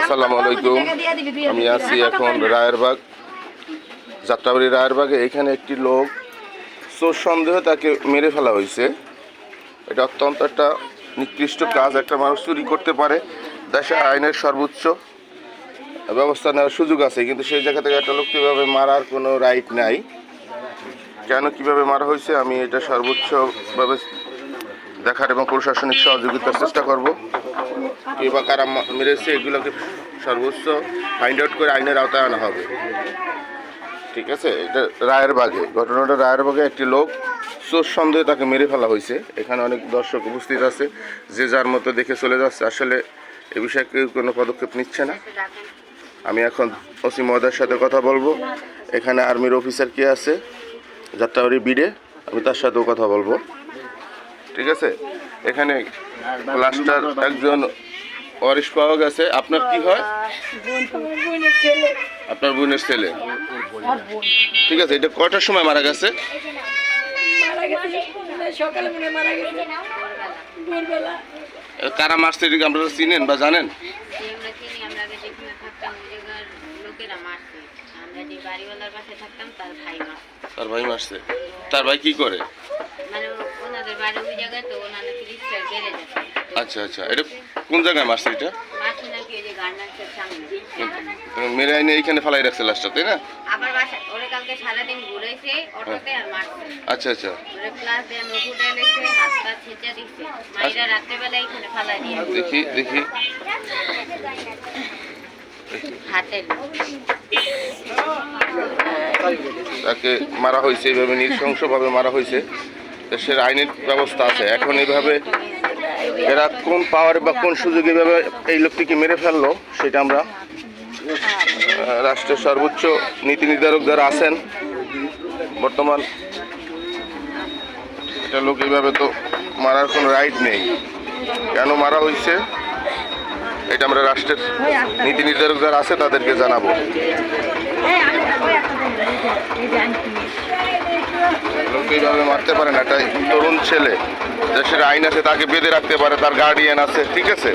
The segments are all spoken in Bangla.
আসসালামু আলাইকুম। আমি আছি এখন রায়েরবাগ, যাত্রাবাড়ি রায়েরবাগে। এখানে একটি লোক চোর সন্দেহ তাকে মেরে ফেলা হয়েছে। এটা অত্যন্ত একটা নিকৃষ্ট কাজ। একটা মানুষ চুরি করতে পারে। দেশে আইনের সর্বোচ্চ ব্যবস্থা নেওয়ার সুযোগ আছে, কিন্তু সেই জায়গা থেকে একটা লোক কীভাবে মারার কোনো রাইট নাই। কেন কীভাবে মারা হয়েছে, আমি এটা সর্বোচ্চভাবে দেখার এবং প্রশাসনিক সহযোগিতার চেষ্টা করব। কে বা কারা মেরেছে এগুলোকে সর্বোচ্চ ফাইন্ড আউট করে আইনের আওতায় আনা হবে। ঠিক আছে? এটা রায়ের বাগে। ঘটনাটা রায়ের বাগে একটি লোক চোর সন্দেহে তাকে মেরে ফেলা হয়েছে। এখানে অনেক দর্শক উপস্থিত আছে, যে যার মতো দেখে চলে যাচ্ছে। আসলে এ বিষয়ে কেউ কোনো পদক্ষেপ নিচ্ছে না। আমি এখন ওসি মহোদয়ের সাথে কথা বলব। এখানে আর্মির অফিসার কে আছে? যাত্রাবাড়ি বিডে। আমি তার সাথেও কথা বলব। ঠিক আছে? এখানে লাস্টার একজন ওয়ারিশ পাওয়া গেছে। আপনার কি হয়? আপনার বোনের ছেলে। ঠিক আছে এটা কটার সময় মারা গেছে? কারা মারছে এটা কি আপনারা চিনেন বা জানেন যে আমরা চিনি আমরা আগে যেখানে থাকতাম ওই জায়গার লোকেরা মারছে আমরা যে বাড়িওয়ালার পাশে থাকতাম তার ভাই মারছে তার ভাই মারছে তার ভাই কি করে? মানে ওনাদের বাড়ি ওই জায়গায় তো রিক্সার বেড়ে আচ্ছা আচ্ছা। এটা কোন জায়গায় মারছে এটা? মাছি নাকি ওই যে গার্মেন্টসের সামনে। মেরে আইনে এইখানে ফেলাই রাখছে লাস্টটা তাই না? আবার বাসা ওরে কালকে সারাদিন ঘুরেছে অটোতে আর মারছে। আচ্ছা আচ্ছা। ওরে নকুটে লেগছে হাত পা ছেঁচা দিচ্ছে মাইরা রাত্রেবেলা এখানে ফালাই দিয়ে দেখি দেখি। হাতে তাকে মারা হয়েছে এইভাবে নৃশংসভাবে মারা হয়েছে। দেশের আইনের ব্যবস্থা আছে। এখন এইভাবে এরা কোন পাওয়ারে বা কোন সুযোগে এভাবে এই লোকটিকে মেরে ফেলল, সেটা আমরা রাষ্ট্রের সর্বোচ্চ নীতি নির্ধারক যারা আছেন, বর্তমান এটা লোক এইভাবে তো মারার কোনো রাইট নেই। কেন মারা হয়েছে, এটা আমরা রাষ্ট্রের নীতি নির্ধারক যারা আছে, তাদেরকে জানাব। এইভাবে মারতে পারে না একটা তরুণ ছেলে। দেশের আইন আছে তাকে বেঁধে রাখতে পারে তার গার্ডিয়ান আছে ঠিক আছে?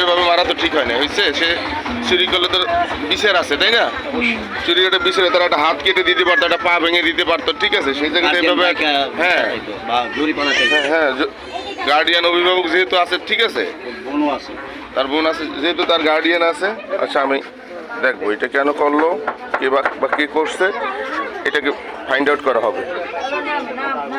এভাবে মারা তো ঠিক হয় না হয়েছে? সে চুরি করলে তো বিচার আছে তাই না? চুরি করে বিচারে তারা একটা হাত কেটে দিতে পারতো একটা পা ভেঙে দিতে পারতো ঠিক আছে? সেই জায়গাতে এভাবে হ্যাঁ। হ্যাঁ হ্যাঁ গার্ডিয়ান অভিভাবক যেহেতু আছে ঠিক আছে? আছে। তার বোন আছে যেহেতু তার গার্ডিয়ান আছে আচ্ছা আমি দেখব এটা কেন করল? কে বা কে করছে? এটাকে ফাইন্ড আউট করা হবে।